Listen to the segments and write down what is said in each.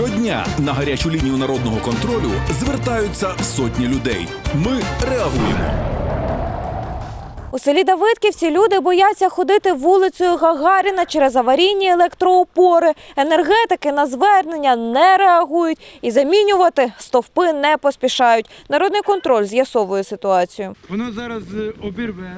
Щодня на гарячу лінію народного контролю звертаються сотні людей. Ми реагуємо. У селі Давидківці люди бояться ходити вулицею Гагаріна через аварійні електроопори. Енергетики на звернення не реагують і замінювати стовпи не поспішають. Народний контроль з'ясовує ситуацію. Воно зараз е, обірве,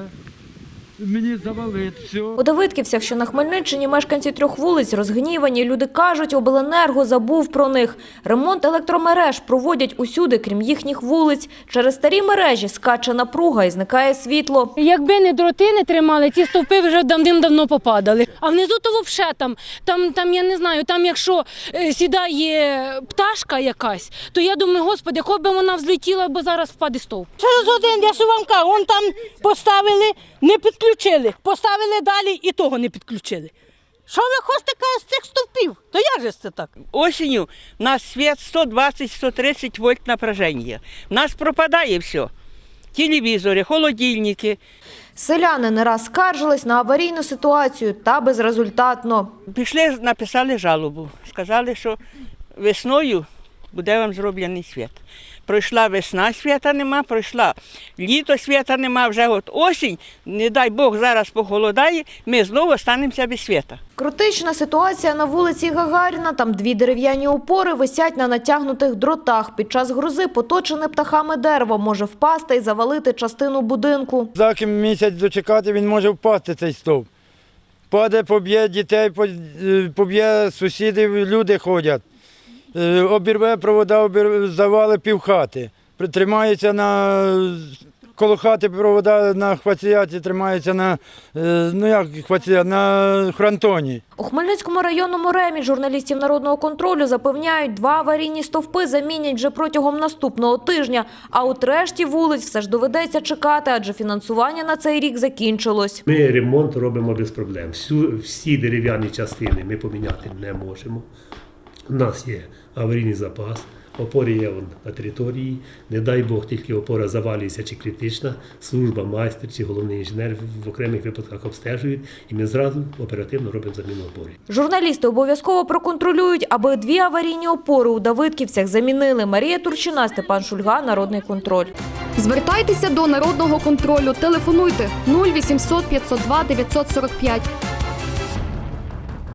мені завалить все. У Давидківцях, що на Хмельниччині, мешканці трьох вулиць розгнівані. Люди кажуть, обленерго забув про них. Ремонт електромереж проводять усюди, крім їхніх вулиць. Через старі мережі скаче напруга і зникає світло. Якби не дроти не тримали, ці стовпи вже давним-давно попадали. А внизу то взагалі там, там, там, я не знаю, там якщо е, сідає пташка якась, то я думаю, господи, хоч би вона взлетіла, бо зараз впаде стовп. Через один, я ж вам кажу, вон там поставили, не підключили. Поставили далі і того не підключили. Що ви хочете з цих стовпів? То як же це так? Осенью у нас свет 120-130 вольт напряжения. У нас пропадає все. Телевізори, холодильники. Селяни не раз скаржились на аварійну ситуацію та безрезультатно. Пішли, написали жалобу. Сказали, що весною буде вам зроблений світ. Пройшла весна, свята нема, пройшла літо, свята нема, вже от осінь, не дай Бог, зараз похолодає, ми знову станемося без світа. Критична ситуація на вулиці Гагаріна. Там дві дерев'яні опори висять на натягнутих дротах. Під час грози поточене птахами дерево може впасти і завалити частину будинку. За ким місяць дочекати, він може впасти цей стовп. Паде, поб'є дітей, е, поб'є сусідів, люди ходять. Е, Обірве провода, обір... завали півхати. Тримається на коло хати провода на хвацияті, тримається на, е, ну як хвація, на хрантоні. У Хмельницькому районному ремі журналістів народного контролю запевняють, два аварійні стовпи замінять вже протягом наступного тижня. А от решті вулиць все ж доведеться чекати, адже фінансування на цей рік закінчилось. Ми ремонт робимо без проблем. Всю, всі дерев'яні частини ми поміняти не можемо. У нас є аварійний запас, опори є на території. Не дай Бог, тільки опора завалюється чи критична. Служба, майстер чи головний інженер в окремих випадках обстежують, і ми зразу оперативно робимо заміну опорів. Журналісти обов'язково проконтролюють, аби дві аварійні опори у Давидківцях замінили. Марія Турчина, Степан Шульга, Народний контроль. Звертайтеся до народного контролю. Телефонуйте 0800 502 945.